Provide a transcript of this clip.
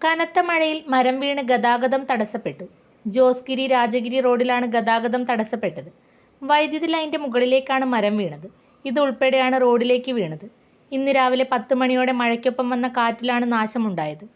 കനത്ത മഴയിൽ മരം വീണ് ഗതാഗതം തടസ്സപ്പെട്ടു. ജോസ്ഗിരി രാജഗിരി റോഡിലാണ് ഗതാഗതം തടസ്സപ്പെട്ടത്. വൈദ്യുതി ലൈന്റെ മുകളിലേക്കാണ് മരം വീണത്. ഇതുൾപ്പെടെയാണ് റോഡിലേക്ക് വീണത്. ഇന്ന് രാവിലെ പത്ത് മണിയോടെ മഴയ്ക്കൊപ്പം വന്ന കാറ്റിലാണ് നാശമുണ്ടായത്.